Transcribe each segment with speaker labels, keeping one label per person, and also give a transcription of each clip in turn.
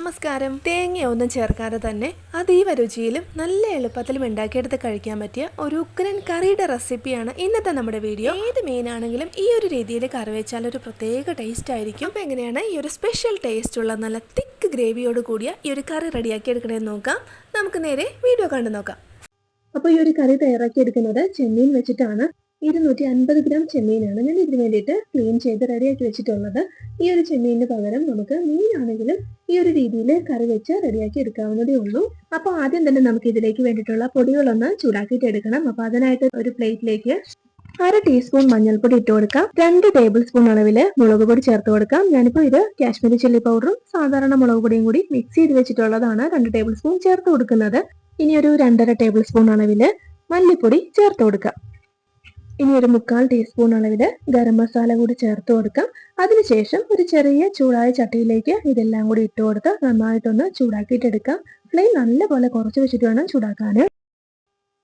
Speaker 1: നമസ്കാരം. തേങ്ങയൊന്നും ചേർക്കാതെ തന്നെ അതീവ രുചിയിലും നല്ല എളുപ്പത്തിലും ഉണ്ടാക്കിയെടുത്ത് കഴിക്കാൻ പറ്റിയ ഒരു ഉഗ്രൻ കറിയുടെ റെസിപ്പിയാണ് ഇന്നത്തെ നമ്മുടെ വീഡിയോ. ഏത് മീനാണെങ്കിലും ഈ ഒരു രീതിയിൽ കറി വെച്ചാൽ ഒരു പ്രത്യേക ടേസ്റ്റ് ആയിരിക്കും. അപ്പോൾ എങ്ങനെയാണ് ഈ ഒരു സ്പെഷ്യൽ ടേസ്റ്റ് ഉള്ള നല്ല തിക്ക് ഗ്രേവിയോട് കൂടിയ ഈ ഒരു കറി റെഡിയാക്കി എടുക്കണമെന്ന് നോക്കാം. നമുക്ക് നേരെ വീഡിയോ കണ്ടു നോക്കാം.
Speaker 2: അപ്പോൾ ഈ ഒരു കറി തയ്യാറാക്കി എടുക്കുന്നത് ചെമ്മീൻ വെച്ചിട്ടാണ്. ഇരുന്നൂറ്റി അൻപത് ഗ്രാം ചെമ്മീനാണ് ഞാൻ ഇതിന് വേണ്ടിയിട്ട് ക്ലീൻ ചെയ്ത് റെഡിയാക്കി വെച്ചിട്ടുള്ളത്. ഈ ഒരു ചെമ്മീനിന് പകരം നമുക്ക് മീനാണെങ്കിലും ഈ ഒരു രീതിയിൽ കറി വെച്ച് റെഡിയാക്കി എടുക്കാവുന്നതേ ഉള്ളൂ. അപ്പോൾ ആദ്യം തന്നെ നമുക്ക് ഇതിലേക്ക് വേണ്ടിയിട്ടുള്ള പൊടികളൊന്ന് ചൂടാക്കിയിട്ട് എടുക്കണം. അപ്പോൾ അതിനായിട്ട് ഒരു പ്ലേറ്റിലേക്ക് അര ടീസ്പൂൺ മഞ്ഞൾപ്പൊടി ഇട്ട് കൊടുക്കാം. രണ്ട് ടേബിൾ സ്പൂൺ അളവിൽ മുളക് പൊടി ചേർത്ത് കൊടുക്കാം. ഞാനിപ്പോൾ ഇത് കാശ്മീരി ചില്ലി പൗഡറും സാധാരണ മുളക് പൊടിയും കൂടി മിക്സ് ചെയ്ത് വെച്ചിട്ടുള്ളതാണ് രണ്ട് ടേബിൾ സ്പൂൺ ചേർത്ത് കൊടുക്കുന്നത്. ഇനി ഒരു രണ്ടര ടേബിൾ സ്പൂൺ അളവിൽ മല്ലിപ്പൊടി ചേർത്ത് കൊടുക്കാം. ഇനി ഒരു മുക്കാൽ ടീസ്പൂൺ അളവിൽ ഗരം മസാല കൂടി ചേർത്ത് കൊടുക്കാം. അതിനുശേഷം ഒരു ചെറിയ ചൂടായ ചട്ടിയിലേക്ക് ഇതെല്ലാം കൂടി ഇട്ട് കൊടുത്ത് നന്നായിട്ടൊന്ന് ചൂടാക്കിയിട്ടെടുക്കാം. ഫ്ലെയിം നല്ലപോലെ കുറച്ച് വെച്ചിട്ട് വേണം ചൂടാക്കാൻ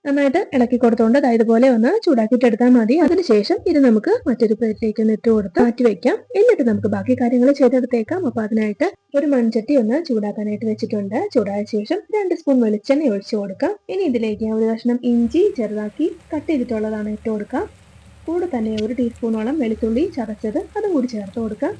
Speaker 2: നന്നായിട്ട് ഇളക്കി കൊടുത്തുകൊണ്ട് അതായത് പോലെ ഒന്ന് ചൂടാക്കിയിട്ട് എടുത്താൽ മതി. അതിനുശേഷം ഇത് നമുക്ക് മറ്റൊരു പ്ലേറ്റിലേക്ക് ഒന്ന് ഇട്ട് കൊടുത്ത് മാറ്റി വെക്കാം. എന്നിട്ട് നമുക്ക് ബാക്കി കാര്യങ്ങൾ ചെയ്തെടുത്തേക്കാം. അപ്പൊ അതിനായിട്ട് ഒരു മൺചട്ടി ഒന്ന് ചൂടാക്കാനായിട്ട് വെച്ചിട്ടുണ്ട്. ചൂടായ ശേഷം രണ്ട് സ്പൂൺ വെളിച്ചെണ്ണ ഒഴിച്ചു കൊടുക്കാം. ഇനി ഇതിലേക്ക് ഒരു കഷ്ണം ഇഞ്ചി ചെറുതാക്കി കട്ട് ചെയ്തിട്ടുള്ളതാണ് ഇട്ട് കൊടുക്കാം. കൂടെ തന്നെ ഒരു ടീസ്പൂണോളം വെളുത്തുള്ളി ചതച്ചത് അതും കൂടി ചേർത്ത് കൊടുക്കാം.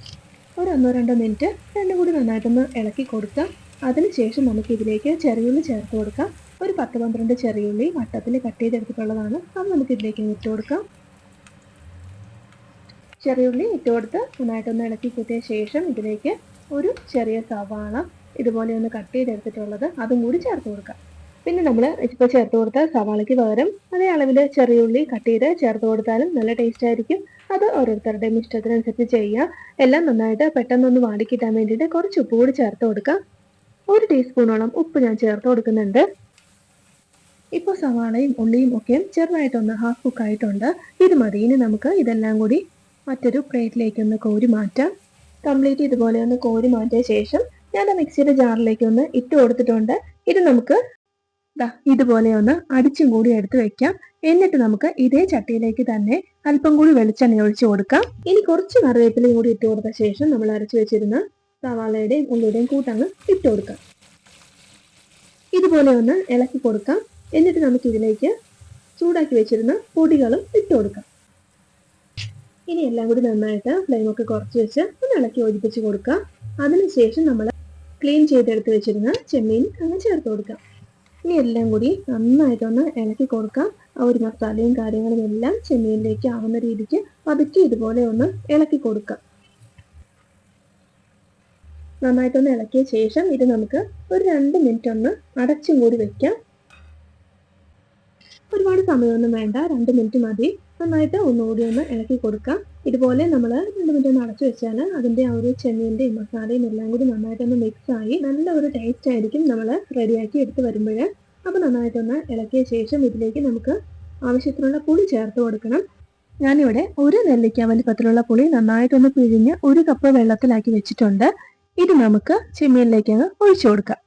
Speaker 2: ഒരു ഒന്നോ രണ്ടോ മിനിറ്റ് രണ്ടും കൂടി നന്നായിട്ടൊന്ന് ഇളക്കി കൊടുക്കാം. അതിനുശേഷം നമുക്ക് ഇതിലേക്ക് ചെറിയുള്ളി ചേർത്ത് കൊടുക്കാം. ഒരു പത്ത് പന്ത്രണ്ട് ചെറിയുള്ളി വട്ടത്തിൽ കട്ട് ചെയ്തെടുത്തിട്ടുള്ളതാണ്. അത് നമുക്ക് ഇതിലേക്ക് ഇട്ട് കൊടുക്കാം. ചെറിയുള്ളി ഇട്ട് കൊടുത്ത് നന്നായിട്ടൊന്ന് ഇളക്കി കൂട്ടിയ ശേഷം ഇതിലേക്ക് ഒരു ചെറിയ സവാള ഇതുപോലെ ഒന്ന് കട്ട് ചെയ്തെടുത്തിട്ടുള്ളത് അതും കൂടി ചേർത്ത് കൊടുക്കാം. പിന്നെ നമ്മൾ ഇപ്പോൾ ചേർത്ത് കൊടുത്ത സവാളയ്ക്ക് പകരം അതേ അളവിൽ ചെറിയുള്ളി കട്ട് ചെയ്ത് ചേർത്ത് കൊടുത്താലും നല്ല ടേസ്റ്റ് ആയിരിക്കും. അത് ഓരോരുത്തരുടെയും ഇഷ്ടത്തിനനുസരിച്ച് ചെയ്യാം. എല്ലാം നന്നായിട്ട് പെട്ടെന്നൊന്ന് വാടിക്കിട്ടാൻ വേണ്ടിയിട്ട് കുറച്ച് ഉപ്പ് കൂടി ചേർത്ത് കൊടുക്കാം. ഒരു ടീസ്പൂണോളം ഉപ്പ് ഞാൻ ചേർത്ത് കൊടുക്കുന്നുണ്ട്. ഇപ്പോൾ സവാളയും ഉള്ളിയും ഒക്കെ ചെറുതായിട്ടൊന്ന് ഹാഫ് കുക്ക് ആയിട്ടുണ്ട്. ഇത് മതി. ഇനി നമുക്ക് ഇതെല്ലാം കൂടി മറ്റൊരു പ്ലേറ്റിലേക്ക് ഒന്ന് കോരി മാറ്റാം. കംപ്ലീറ്റ് ഇതുപോലെ ഒന്ന് കോരി മാറ്റിയ ശേഷം ഞാൻ മിക്സിയുടെ ജാറിലേക്ക് ഒന്ന് ഇട്ട് കൊടുത്തിട്ടുണ്ട്. ഇത് നമുക്ക് ഇതുപോലെ ഒന്ന് അടിച്ചും കൂടി എടുത്ത് വെക്കാം. എന്നിട്ട് നമുക്ക് ഇതേ ചട്ടിയിലേക്ക് തന്നെ അല്പം കൂടി വെളിച്ചെണ്ണ ഒഴിച്ചു കൊടുക്കാം. ഇനി കുറച്ച് കറിവേപ്പിലയും കൂടി ഇട്ട് കൊടുത്ത ശേഷം നമ്മൾ അരച്ചു വെച്ചിരുന്ന സവാളയുടെയും ഉള്ളിയുടെയും കൂട്ടങ്ങ് ഇട്ട് കൊടുക്കാം. ഇതുപോലെ ഒന്ന് ഇളക്കി കൊടുക്കാം. എന്നിട്ട് നമുക്ക് ഇതിലേക്ക് ചൂടാക്കി വെച്ചിരുന്ന പൊടികളും ഇട്ട് കൊടുക്കാം. ഇനി എല്ലാം കൂടി നന്നായിട്ട് ഫ്ലെയിം ഒക്കെ കുറച്ച് വെച്ച് ഒന്ന് ഇളക്കി യോജിപ്പിച്ച് കൊടുക്കാം അതിനുശേഷം നമ്മൾ ക്ലീൻ ചെയ്തെടുത്ത് വെച്ചിരുന്ന ചെമ്മീൻ അങ്ങ് ചേർത്ത് കൊടുക്കാം. ഇനി എല്ലാം കൂടി നന്നായിട്ടൊന്ന് ഇളക്കി കൊടുക്കാം ആ ഒരു മസാലയും കാര്യങ്ങളും എല്ലാം ചെമ്മീനിലേക്ക് ആവുന്ന രീതിക്ക് പതുക്കെ ഇതുപോലെ ഒന്ന് ഇളക്കി കൊടുക്കാം നന്നായിട്ടൊന്ന് ഇളക്കിയ ശേഷം ഇത് നമുക്ക് ഒരു രണ്ട് മിനിറ്റ് ഒന്ന് അടച്ചും കൂടി വെക്കാം. ഒരുപാട് സമയമൊന്നും വേണ്ട. രണ്ട് മിനിറ്റ് മതി. നന്നായിട്ട് ഒന്നുകൂടി ഒന്ന് ഇളക്കി കൊടുക്കാം. ഇതുപോലെ നമ്മൾ രണ്ട് മിനിറ്റ് ഒന്ന് അടച്ചു വെച്ചാൽ അതിന്റെ ആ ഒരു ചെമ്മീന്റെയും മസാലയും എല്ലാം കൂടി നന്നായിട്ടൊന്ന് മിക്സ് ആയി നല്ല ഒരു ടേസ്റ്റ് ആയിരിക്കും നമ്മൾ റെഡിയാക്കി എടുത്ത് വരുമ്പോൾ അപ്പോൾ നന്നായിട്ടൊന്ന് ഇളക്കിയ ശേഷം ഇതിലേക്ക് നമുക്ക് ആവശ്യത്തിനുള്ള പുളി ചേർത്ത് കൊടുക്കണം. ഞാനിവിടെ ഒരു നെല്ലിക്ക വലിപ്പത്തിലുള്ള പുളി നന്നായിട്ടൊന്ന് പിഴിഞ്ഞ് ഒരു കപ്പ് വെള്ളത്തിലാക്കി വെച്ചിട്ടുണ്ട്. ഇത് നമുക്ക് ചെമ്മീനിലേക്ക് ഒഴിച്ചു കൊടുക്കാം.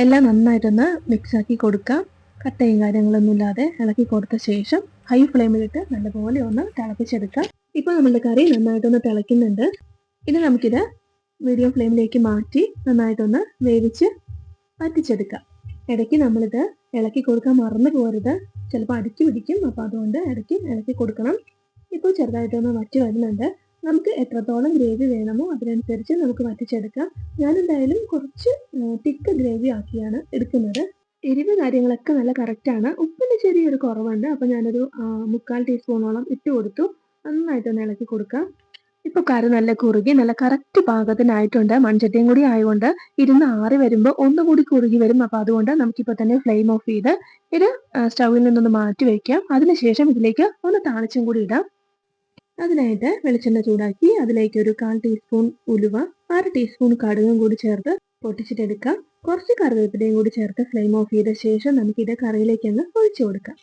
Speaker 2: എല്ലാം നന്നായിട്ടൊന്ന് മിക്സാക്കി കൊടുക്കാം. കട്ടയും കാര്യങ്ങളൊന്നും ഇല്ലാതെ ഇളക്കി കൊടുത്ത ശേഷം ഹൈ ഫ്ലെയിമിലിട്ട് നല്ലപോലെ ഒന്ന് തിളപ്പിച്ചെടുക്കാം. ഇപ്പോൾ നമ്മളുടെ കറി നന്നായിട്ടൊന്ന് തിളയ്ക്കുന്നുണ്ട്. ഇനി നമുക്കിത് മീഡിയം ഫ്ലെയിമിലേക്ക് മാറ്റി നന്നായിട്ടൊന്ന് വേവിച്ച് വറ്റിച്ചെടുക്കാം. ഇടയ്ക്ക് നമ്മളിത് ഇളക്കി കൊടുക്കാൻ മറന്നു പോരുത് ചിലപ്പോൾ അടുക്കി പിടിക്കും അപ്പോൾ അതുകൊണ്ട് ഇടയ്ക്ക് ഇളക്കി കൊടുക്കണം. ഇപ്പോൾ ചെറുതായിട്ടൊന്ന് വറ്റി വരുന്നുണ്ട്. നമുക്ക് എത്രത്തോളം ഗ്രേവി വേണമോ അതിനനുസരിച്ച് നമുക്ക് വറ്റിച്ചെടുക്കാം. ഞാൻ എന്തായാലും കുറച്ച് തിക്ക് ഗ്രേവി ആക്കിയാണ് എടുക്കുന്നത്. എരിവ് കാര്യങ്ങളൊക്കെ നല്ല കറക്റ്റാണ് ഉപ്പിന് ചെറിയൊരു കുറവുണ്ട്. അപ്പോൾ ഞാനൊരു മുക്കാൽ ടീസ്പൂണോളം ഇട്ട് കൊടുത്തു. നന്നായിട്ടൊന്ന് ഇളക്കി കൊടുക്കാം. ഇപ്പോൾ കറി നല്ല കുറുകി നല്ല കറക്റ്റ് പാകത്തിനായിട്ടുണ്ട്. മൺചട്ടിയും കൂടി ആയതുകൊണ്ട് ഇരുന്ന് ആറി വരുമ്പോൾ ഒന്നുകൂടി കുറുകി വരും. അപ്പോൾ അതുകൊണ്ട് നമുക്കിപ്പോൾ തന്നെ ഫ്ലെയിം ഓഫ് ചെയ്ത് ഇത് സ്റ്റൗവിൽ നിന്നൊന്ന് മാറ്റി വയ്ക്കാം. അതിനുശേഷം ഇതിലേക്ക് ഒന്ന് താളിച്ചും കൂടി ഇടാം. അതിനായിട്ട് വെളിച്ചെണ്ണ ചൂടാക്കി അതിലേക്ക് ഒരു കാൽ ടീസ്പൂൺ ഉലുവ അര ടീസ്പൂൺ കടുകും കൂടി ചേർത്ത് പൊട്ടിച്ചിട്ടെടുക്കാം. കുറച്ച് കറിവേപ്പിലയും കൂടി ചേർത്ത് ഫ്ലെയിം ഓഫ് ചെയ്ത ശേഷം നമുക്കിത് കറിയിലേക്ക് ഒന്ന് ഒഴിച്ചു കൊടുക്കാം.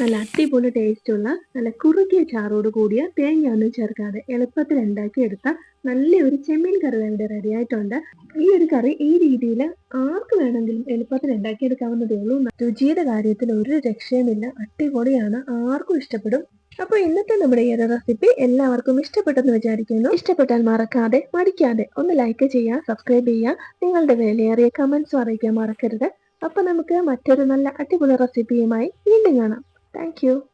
Speaker 2: നല്ല അടിപൊളി ടേസ്റ്റുള്ള നല്ല കുറുകിയ ചാറോട് കൂടിയ തേങ്ങ ഒന്നും ചേർക്കാതെ എളുപ്പത്തിൽ ഉണ്ടാക്കി എടുത്ത നല്ലൊരു ചെമ്മീൻ കറി ഇവിടെ റെഡി ആയിട്ടുണ്ട്. ഈ ഒരു കറി ഈ രീതിയിൽ ആർക്ക് വേണമെങ്കിലും എളുപ്പത്തിൽ ഉണ്ടാക്കിയെടുക്കാവുന്നതേ ഉള്ളൂ. രുചിയുടെ കാര്യത്തിൽ ഒരു രക്ഷയുമില്ല. അടിപൊളിയാണ്. ആർക്കും ഇഷ്ടപ്പെടും. അപ്പോൾ ഇന്നത്തെ നമ്മുടെ ഈ ഒരു റെസിപ്പി എല്ലാവർക്കും ഇഷ്ടപ്പെട്ടെന്ന് വിചാരിക്കുന്നു. ഇഷ്ടപ്പെട്ടാൽ മറക്കാതെ മടിക്കാതെ ഒന്ന് ലൈക്ക് ചെയ്യുക സബ്സ്ക്രൈബ് ചെയ്യുക. നിങ്ങളുടെ വിലയേറിയ കമൻസും അറിയിക്കാൻ മറക്കരുത്. അപ്പോൾ നമുക്ക് മറ്റൊരു നല്ല അടിപൊളി റെസിപ്പിയുമായി വീണ്ടും കാണാം. Thank you.